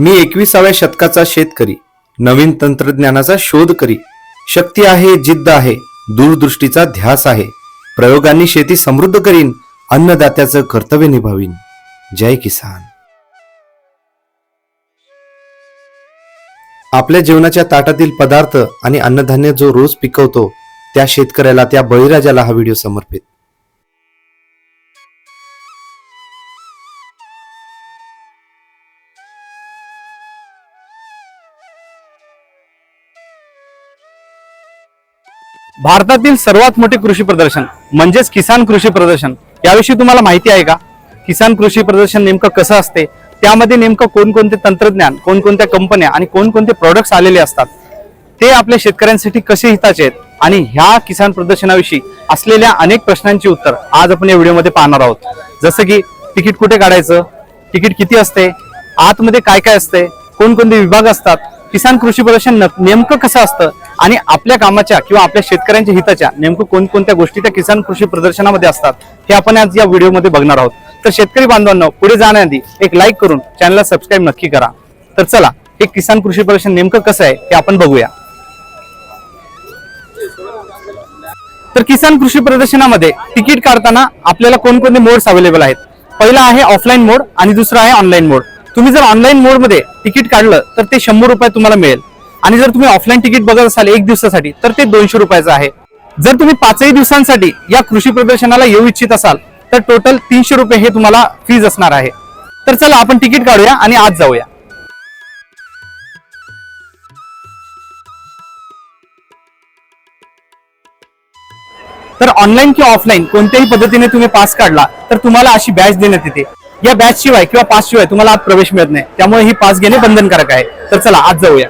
मी एकविसाव्या शतकाचा शेतकरी नवीन तंत्रज्ञानाचा शोध करी. शक्ती आहे जिद्द आहे दूरदृष्टीचा ध्यास आहे. प्रयोगांनी शेती समृद्ध करीन अन्नदात्याचं कर्तव्य निभावीन. जय किसान. आपल्या जेवणाच्या ताटातील पदार्थ आणि अन्नधान्य जो रोज पिकवतो त्या शेतकऱ्याला त्या बळीराजाला हा व्हिडिओ समर्पित. भारतातील सर्वात मोठे कृषी प्रदर्शन म्हणजेच किसान कृषी प्रदर्शन याविषयी तुम्हाला माहिती आहे का? किसान कृषी प्रदर्शन नेमकं कसं असते? त्यामध्ये नेमकं कोणकोणते तंत्रज्ञान कोणकोणत्या कंपन्या आणि कोणकोणते प्रोडक्ट्स आलेले असतात? ते आपल्या शेतकऱ्यांसाठी कसे हिताचे आहेत? आणि ह्या किसान प्रदर्शनाविषयी असलेल्या अनेक प्रश्नांची उत्तर आज आपण या व्हिडिओमध्ये पाहणार आहोत. जसं की तिकीट कुठे काढायचं? तिकीट किती असते? आतमध्ये काय काय असते? कोणकोणते विभाग असतात? किसान कृषी प्रदर्शन नेमकं कसं असतं? आणि आपल्या कामाच्या किंवा आपल्या शेतकऱ्यांच्या हिताच्या नेमकं कोणकोणत्या गोष्टी त्या किसान कृषी प्रदर्शनामध्ये असतात हे आपण आज या व्हिडिओमध्ये बघणार आहोत. तर शेतकरी बांधवांना पुढे जाण्याआधी एक लाईक करून चॅनलला सबस्क्राईब नक्की करा. तर चला हे किसान कृषी प्रदर्शन नेमकं कसं आहे ते आपण बघूया. तर किसान कृषी प्रदर्शनामध्ये तिकीट काढताना आपल्याला कोणकोणते मोड्स अवेलेबल आहेत? पहिला आहे ऑफलाईन मोड आणि दुसरा आहे ऑनलाईन मोड तुम्ही जर ऑनलाईन मोडमध्ये तिकीट काढलं तर ते शंभर रुपये तुम्हाला मिळेल. आणि जर तुम्ही ऑफलाईन तिकीट बघत असाल एक दिवसासाठी तर ते दोनशे रुपयाचं आहे. जर तुम्ही पाचही दिवसांसाठी या कृषी प्रदर्शनाला येऊ इच्छित असाल तर टोटल तीनशे रुपये हे तुम्हाला फीज असणार आहे. तर चला आपण तिकीट काढूया आणि आज जाऊया. तर ऑनलाईन किंवा ऑफलाईन कोणत्याही पद्धतीने तुम्ही पास काढला तर तुम्हाला अशी बॅच देण्यात येते. या बॅच शिवाय किंवा पास शिवाय तुम्हाला आत प्रवेश मिळत नाही. त्यामुळे ही पास घेणे बंधनकारक आहे. तर चला आज जाऊया.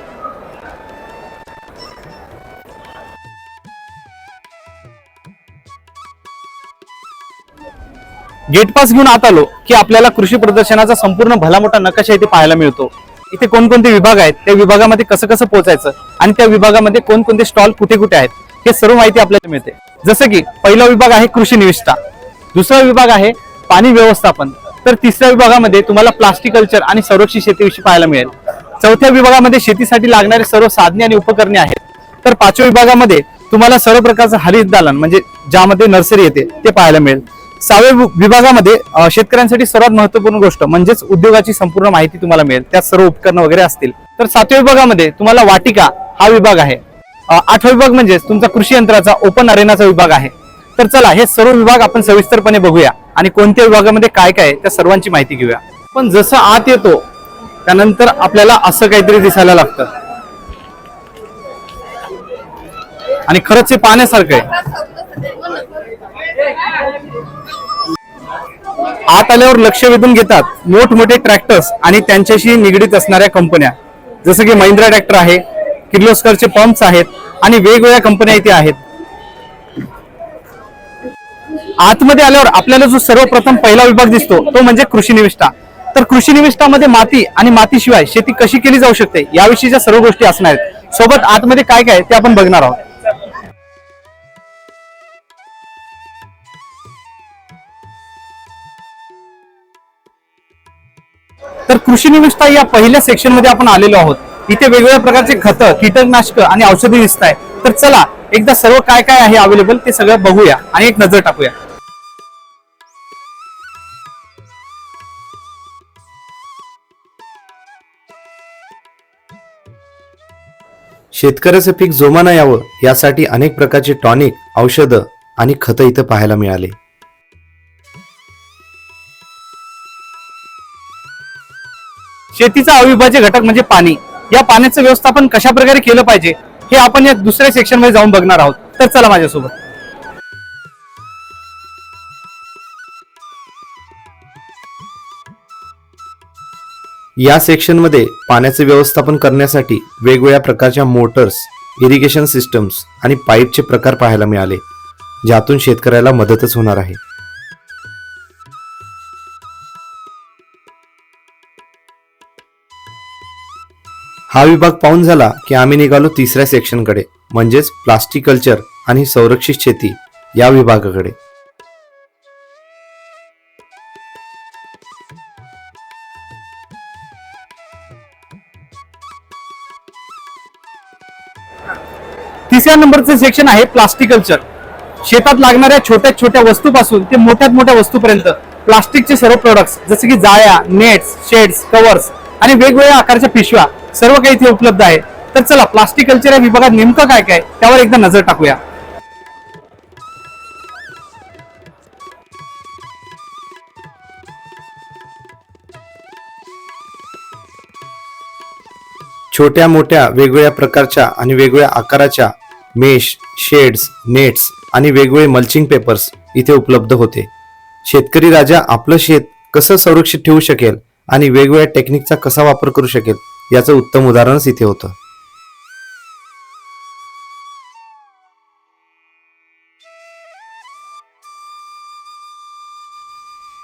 गेट पास घेऊन आत आलो की आपल्याला कृषी प्रदर्शनाचा संपूर्ण भला मोठा नकाशा इथे पाहायला मिळतो. इथे कोणकोणते विभाग आहेत? त्या विभागामध्ये कसं कसं पोहोचायचं? आणि त्या विभागामध्ये कोणकोणते स्टॉल कुठे कुठे आहेत? हे सर्व माहिती आपल्याला मिळते. जसं की पहिला विभाग आहे कृषी निविष्ठा. दुसरा विभाग आहे पाणी व्यवस्थापन. तर तिसऱ्या विभागामध्ये तुम्हाला प्लास्टिक कल्चर आणि संरक्षित शेतीविषयी पाहायला मिळेल. चौथ्या विभागामध्ये शेतीसाठी लागणारे सर्व साधने आणि उपकरणे आहेत. तर पाचव्या विभागामध्ये तुम्हाला सर्व प्रकारचं हरित दालन म्हणजे ज्यामध्ये नर्सरी येते ते पाहायला मिळेल. सहाव्या विभागामध्ये शेतकऱ्यांसाठी सर्वात महत्त्वपूर्ण गोष्ट म्हणजेच उद्योगाची संपूर्ण माहिती तुम्हाला मिळेल. त्यात सर्व उपकरणं वगैरे असतील. तर सातव्या विभागामध्ये तुम्हाला वाटिका हा विभाग आहे. आठवा विभाग म्हणजेच तुमचा कृषी यंत्राचा ओपन अरेनाचा विभाग आहे. तर चला हे सर्व विभाग आपण सविस्तरपणे बघूया. आणि कोणत्या विभागामध्ये काय काय त्या सर्वांची माहिती घेऊया. पण जसं आत येतो त्यानंतर आपल्याला असं काहीतरी दिसायला लागतं. आणि खरंच हे पाहण्यासारखं आहे. आत आल्यावर लक्ष वेधून घेतात मोठमोठे ट्रॅक्टर्स आणि त्यांच्याशी निगडीत असणाऱ्या कंपन्या. जसं की महिंद्रा ट्रॅक्टर आहे किर्लोस्करचे पंप्स आहेत आणि वेगवेगळ्या कंपन्या इथे आहेत. आतमध्ये आल्यावर आपल्याला जो सर्वप्रथम पहिला विभाग दिसतो तो म्हणजे कृषी निविष्ठा. तर कृषी निविष्ठामध्ये माती आणि मातीशिवाय शेती कशी केली जाऊ शकते याविषयीच्या सर्व गोष्टी असणार आहेत. सोबत आतमध्ये काय काय ते आपण बघणार आहोत. तर कृषी निविष्ठा या पहिल्या सेक्शनमध्ये आपण आलेलो आहोत. इथे वेगवेगळ्या प्रकारचे खतं कीटकनाशक आणि औषधी दिसत आहे तर चला एकदा सर्व काय काय आहे अवेलेबल ते सगळं बघूया आणि एक नजर टाकूया. शेतकऱ्याचं पीक जोमानं यावं यासाठी अनेक प्रकारचे टॉनिक औषधं आणि खतं इथं पाहायला मिळाले. शेतीचा अविभाज्य घटक म्हणजे पाणी. या पाण्याचं व्यवस्थापन कशा प्रकारे केलं पाहिजे हे आपण या दुसऱ्या सेक्शनमध्ये जाऊन बघणार आहोत. तर चला माझ्यासोबत. या सेक्शनमध्ये पाण्याचे व्यवस्थापन करण्यासाठी वेगवेगळ्या प्रकारच्या मोटर्स इरिगेशन सिस्टम्स आणि पाईपचे प्रकार पाहायला मिळाले ज्यातून शेतकऱ्याला मदतच होणार आहे. हा विभाग पाहून झाला की आम्ही निघालो तिसऱ्या सेक्शनकडे म्हणजेच प्लास्टिक कल्चर आणि संरक्षित शेती या विभागाकडे. तिसऱ्या नंबरचं सेक्शन आहे प्लास्टिकल्चर शेतात लागणाऱ्या छोट्या छोट्या वस्तूपासून ते मोठ्यात मोठ्या वस्तूपर्यंत प्लास्टिकचे सर्व प्रोडक्ट्स जसे की जाळ्या नेट्स शेड्स कवर्स आणि वेगवेगळ्या आकारच्या पिशव्या सर्व काही इथे उपलब्ध आहे. तर चला प्लास्टिक कल्चर या विभागात नेमकं काय काय त्यावर एकदा नजर टाकूया. छोट्या मोठ्या वेगवेगळ्या प्रकारच्या आणि वेगवेगळ्या आकाराच्या मेश शेड्स नेट्स आणि वेगवेगळे मल्चिंग पेपर्स इथे उपलब्ध होते. शेतकरी राजा आपलं शेत कसं संरक्षित ठेवू शकेल आणि वेगवेगळ्या टेक्निकचा कसा वापर करू शकेल याचं उत्तम उदाहरणच इथे होतं.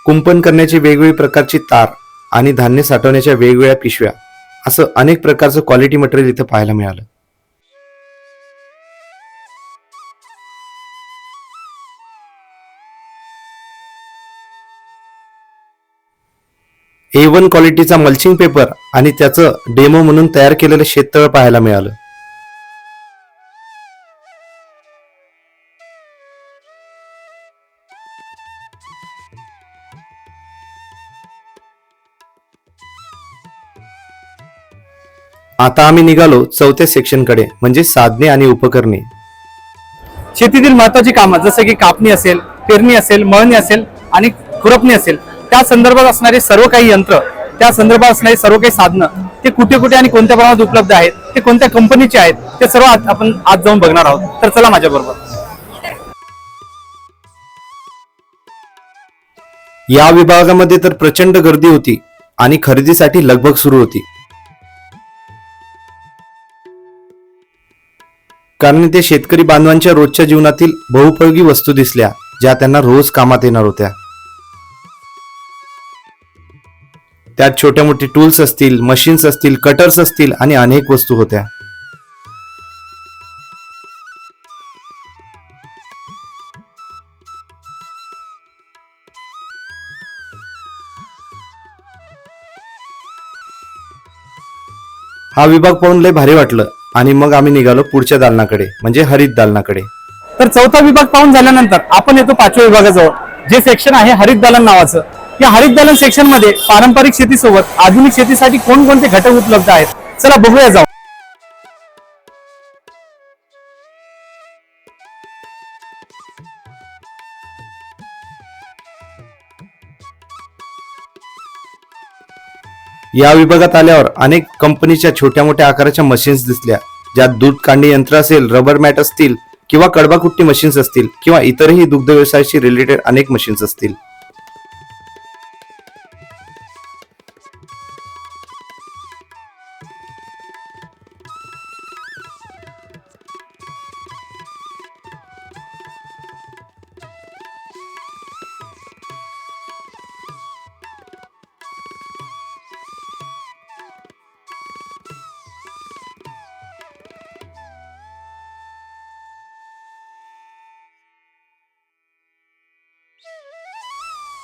कुंपण करण्याची वेगवेगळी प्रकारची तार आणि धान्य साठवण्याच्या वेगवेगळ्या पिशव्या असं अनेक प्रकारचं क्वालिटी मटेरियल इथं पाहायला मिळालं. ए वन क्वालिटीचा मल्चिंग पेपर आणि त्याचं डेमो म्हणून तयार केलेलं शेततळ पाहायला मिळालं. आता आम्ही निघालो चौथ्या सेक्शनकडे म्हणजे साधने आणि उपकरणे. शेतीतील महत्वाची कामं जसं की कापणी असेल पेरणी असेल मळणी असेल आणि खुरपणी असेल त्या संदर्भात असणारे सर्व काही यंत्र त्या संदर्भात असणारे सर्व काही साधनं ते कुठे कुठे आणि कोणत्या प्रमाणात उपलब्ध आहेत ते कोणत्या कंपनीचे आहेत ते सर्व आपण आज जाऊन बघणार आहोत. तर चला माझ्या बरोबर या विभागामध्ये तर प्रचंड गर्दी होती आणि खरेदीसाठी लगबग सुरू होती. कारण ते शेतकरी बांधवांच्या रोजच्या जीवनातील बहुपयोगी वस्तू दिसल्या ज्या त्यांना रोज कामात येणार होत्या. त्यात छोट्या मोठी टूल्स असतील मशीन्स असतील कटर्स असतील आणि अनेक वस्तू होत्या. हा विभाग पाहून लय भारी वाटलं आणि मग आम्ही निघालो पुढच्या दालनाकडे म्हणजे हरित दालनाकडे. तर चौथा विभाग पाहून झाल्यानंतर आपण येतो पाचव्या विभागाजवळ जे सेक्शन आहे हरित दालन नावाचं. या हरित दलन सेक्शनमध्ये पारंपरिक शेतीसोबत आधुनिक शेतीसाठी कोणकोणते घटक उपलब्ध आहेत? चला बघूया जाऊ. या विभागात आल्यावर अनेक कंपनीच्या छोट्या मोठ्या आकाराच्या मशीन्स दिसल्या ज्यात दूध कांडी यंत्र असेल रबर मॅट असतील किंवा कडबाकुट्टी मशीन्स असतील किंवा इतरही दुग्ध व्यवसायाशी रिलेटेड अनेक मशीन्स असतील.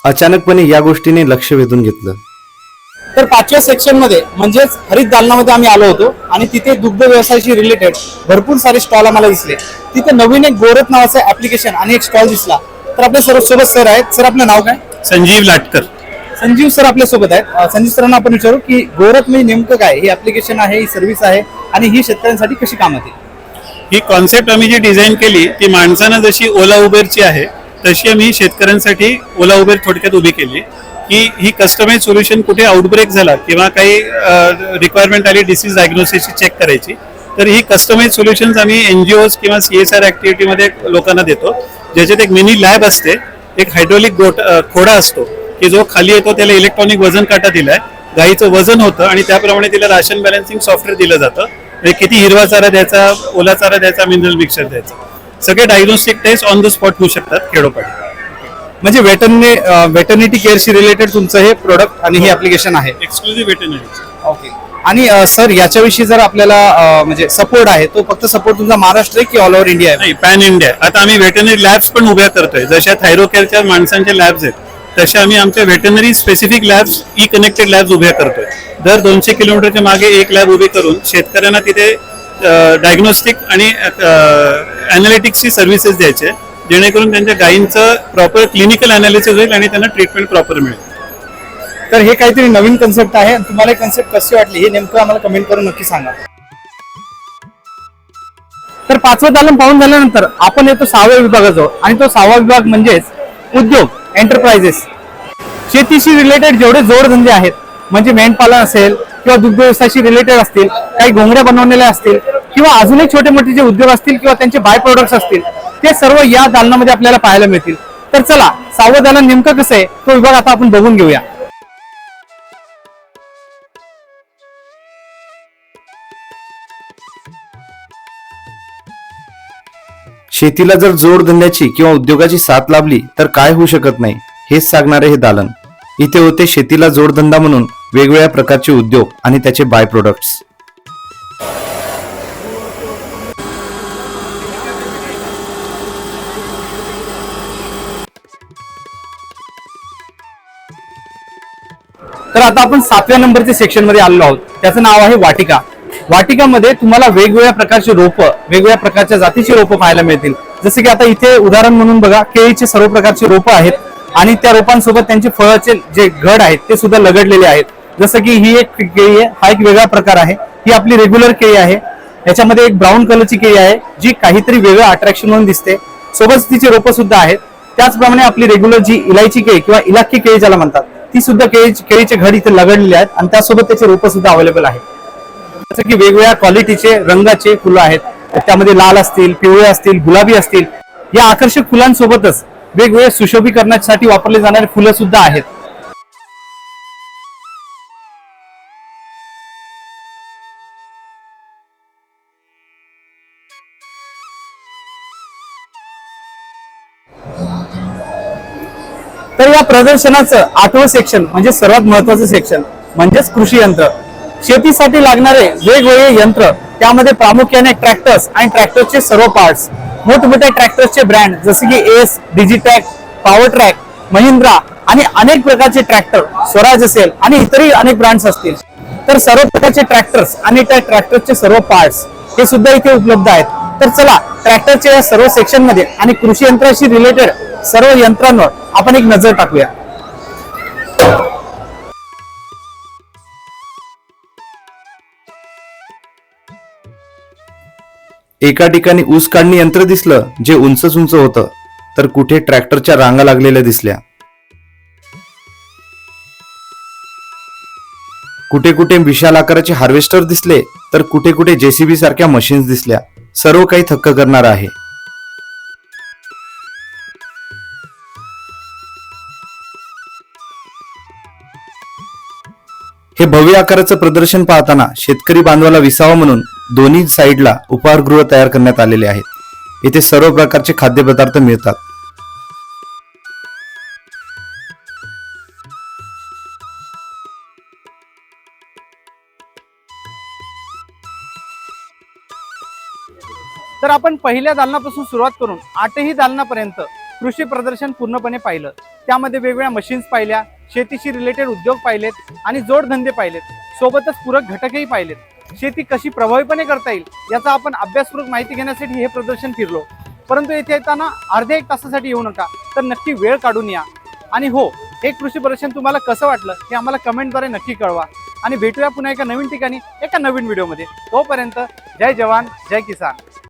अचानकपणे या गोष्टीने लक्ष वेधून घेतलं. तर पाचव्या सेक्शनमध्ये म्हणजेच हरित दालनामध्ये आम्ही आलो होतो आणि तिथे दुग्ध व्यवसायाशी रिलेटेड भरपूर सारे स्टॉल आम्हाला दिसले. तिथे नवीन एक गोरख नावाचं ऍप्लिकेशन आणि एक स्टॉल दिसला. तर आपल्या सर्व सोबत सर आहेत. सर आपलं नाव काय? संजीव लाटकर. संजीव सर आपल्यासोबत आहेत. संजीव सरांना आपण विचारू की गोरख म्हणजे नेमकं काय? ही ऍप्लिकेशन आहे ही सर्व्हिस आहे आणि ही शेतकऱ्यांसाठी कशी कामात येईल ही कॉन्सेप्ट आम्ही जी डिझाईन केली ती माणसानं जशी ओला उबेरची आहे तशी आम्ही शेतकऱ्यांसाठी ओला उबेर थोडक्यात उभी केली की ही कस्टमाइज सोल्युशन कुठे आउटब्रेक झाला किंवा काही रिक्वायरमेंट आली डिसीज डायग्नोसिसची चेक करायची तर ही कस्टमाइज सोल्युशन्स आम्ही एन जी ओज किंवा सी एस आर ॲक्टिव्हिटीमध्ये लोकांना देतो. ज्याच्यात एक मिनी लॅब असते एक हायड्रोलिक गोट खोडा असतो की जो खाली येतो त्याला इलेक्ट्रॉनिक वजन काटा दिलाय गाईचं वजन होतं आणि त्याप्रमाणे तिला राशन बॅलन्सिंग सॉफ्टवेअर दिलं जातं. म्हणजे किती हिरवा चारा द्यायचा ओला चारा द्यायचा मिनरल मिक्सर द्यायचा. सगळे diagnostic test on the spot होऊ शकतात खेडोपाडी. म्हणजे वेटरने वेटर्निटी केअरशी रिलेटेड तुमचं हे प्रोडक्ट आणि हे ऍप्लिकेशन आहे. एक्सक्लुझिव्ह वेटनरी ओके आणि सर याच्याविषयी जर आपल्याला अं, म्हणजे सपोर्ट आहे तो फक्त सपोर्ट तुमचा महाराष्ट्र आहे की ऑल ओव्हर इंडिया आहे? नाही पॅन इंडिया आता आम्ही वेटनरी लॅब्स पण उभ्या करतोय. जशा थायरोकेअरच्या माणसांच्या लॅब्स आहेत तशा आम्ही आमच्या veterinary specific labs e connected labs उभ्या करतोय. दर दोनशे किलोमीटरच्या मागे एक लॅब उभी करून शेतकऱ्यांना तिथे डायग्नोस्टिक आणि अनालिटिक्सची सर्व्हिसेस द्यायचे जेणेकरून त्यांच्या गायींचं प्रॉपर क्लिनिकल अनालिसिस होईल आणि त्यांना ट्रीटमेंट प्रॉपर मिळेल. तर हे काहीतरी नवीन कन्सेप्ट आहे तुम्हाला कन्सेप्ट कशी वाटली हे नेमकं आम्हाला कमेंट करून नक्की सांगा. तर पाचवं दालन पाहून झाल्यानंतर आपण येतो सहाव्या विभागाजवळ आणि तो सहावा विभाग म्हणजेच उद्योग एंटरप्राइजेस शेतीशी रिलेटेड जेवढे जोडधंदे आहेत म्हणजे मेंढपालन असेल किंवा दुग्ध व्यवसायाशी रिलेटेड असतील काही घोंगड्या बनवलेल्या असतील किंवा अजूनही छोटे मोठे जे उद्योग असतील किंवा त्यांचे बाय प्रोडक्ट्स असतील ते सर्व या दालनामध्ये आपल्याला पाहायला मिळतील. तर चला सहावं दालन नेमकं कसं आहे तो विभाग आता आपण बघून घेऊया. शेतीला जर जोडधंद्याची किंवा उद्योगाची साथ लाभली तर काय होऊ शकत नाही हेच सांगणारे हे दालन. इथे होते शेतीला जोडधंदा म्हणून वेगवेगळ्या प्रकारचे उद्योग आणि त्याचे बाय प्रोडक्ट्स तर आता आपण सातव्या नंबरच्या सेक्शनमध्ये आलेलो आहोत. त्याचं नाव आहे वाटिका. वाटिकामध्ये तुम्हाला वेगवेगळ्या प्रकारची रोपं वेगवेगळ्या प्रकारच्या जातीची रोपं पाहायला मिळतील. जसं की आता इथे उदाहरण म्हणून बघा केळीचे सर्व प्रकारची रोपं आहेत आणि त्या रोपांसोबत त्यांचे फळाचे जे घड आहेत ते सुद्धा लगडलेले आहेत. जसं की ही एक केळी आहे हा एक वेगळा प्रकार आहे. ही आपली रेग्युलर केळी आहे. याच्यामध्ये एक ब्राऊन कलरची केळी आहे जी काहीतरी वेगळं अट्रॅक्शन म्हणून दिसते. सोबत तिची रोपं सुद्धा आहेत. त्याचप्रमाणे आपली रेग्युलर जी इलायची केळी किंवा इलाकी केळी ज्याला म्हणतात ती सुद्धा केळी केळीचे घड इथे लगडलेले आहेत आणि त्यासोबत त्याचे रोपं सुद्धा अवेलेबल आहेत. जसं की वेगवेगळ्या क्वालिटीचे रंगाचे फुलं आहेत. त्यामध्ये लाल असतील पिवळे असतील गुलाबी असतील. या आकर्षक फुलांसोबतच वेगवेगळ्या सुशोभीकरणासाठी वापरले जाणारे फुलं सुद्धा आहेत. तर या प्रदर्शनाचं आठवं सेक्शन म्हणजे सर्वात महत्वाचं सेक्शन म्हणजेच कृषी यंत्र. शेतीसाठी लागणारे वेगवेगळे यंत्र त्यामध्ये प्रामुख्याने ट्रॅक्टर्स आणि ट्रॅक्टरचे सर्व पार्ट्स मोठमोठ्या ट्रॅक्टर्सचे ब्रँड जसे की एस डिजिटॅक पॉवर ट्रॅक महिंद्रा आणि अनेक प्रकारचे ट्रॅक्टर स्वराज असेल आणि इतरही अनेक ब्रँड्स असतील. तर सर्व प्रकारचे ट्रॅक्टर्स आणि त्या ट्रॅक्टरचे सर्व पार्ट्स हे सुद्धा इथे उपलब्ध आहेत. तर चला ट्रॅक्टरच्या या सर्व सेक्शनमध्ये आणि कृषी यंत्राशी रिलेटेड सर्व यंत्रांवर आपण एक नजर टाकूया. एका ठिकाणी ऊस काढणी यंत्र दिसलं जे उंचच उंच होतं तर कुठे ट्रॅक्टरच्या रांगा लागलेल्या दिसल्या. कुठे कुठे विशाल आकाराचे हार्वेस्टर दिसले तर कुठे कुठे जेसीबी सारख्या मशीन्स दिसल्या. सर्व काही थक्क करणार आहे. हे भव्य आकाराचं प्रदर्शन पाहताना शेतकरी बांधवाला विसावा म्हणून दोन्ही साईडला उपहारगृह तयार करण्यात आलेले आहेत. येथे सर्व प्रकारचे खाद्यपदार्थ मिळतात. तर आपण पहिल्या दालनापासून सुरुवात करून आठही दालनापर्यंत कृषी प्रदर्शन पूर्णपणे पाहिलं. त्यामध्ये वेगवेगळ्या मशीन्स पाहिल्या शेतीशी रिलेटेड उद्योग पाहिलेत आणि जोडधंदे पाहिलेत. सोबतच पूरक घटकही पाहिलेत. शेती कशी प्रभावीपणे करता येईल याचा आपण अभ्यासपूर्वक माहिती घेण्यासाठी हे प्रदर्शन फिरलो. परंतु येथे येताना अर्ध्या एक तासासाठी येऊ नका तर नक्की वेळ काढून या. आणि हो हे कृषी प्रदर्शन तुम्हाला कसं वाटलं हे आम्हाला कमेंटद्वारे नक्की कळवा. आणि भेटूया पुन्हा एका नवीन ठिकाणी एका नवीन व्हिडिओमध्ये तोपर्यंत जय जवान जय किसान.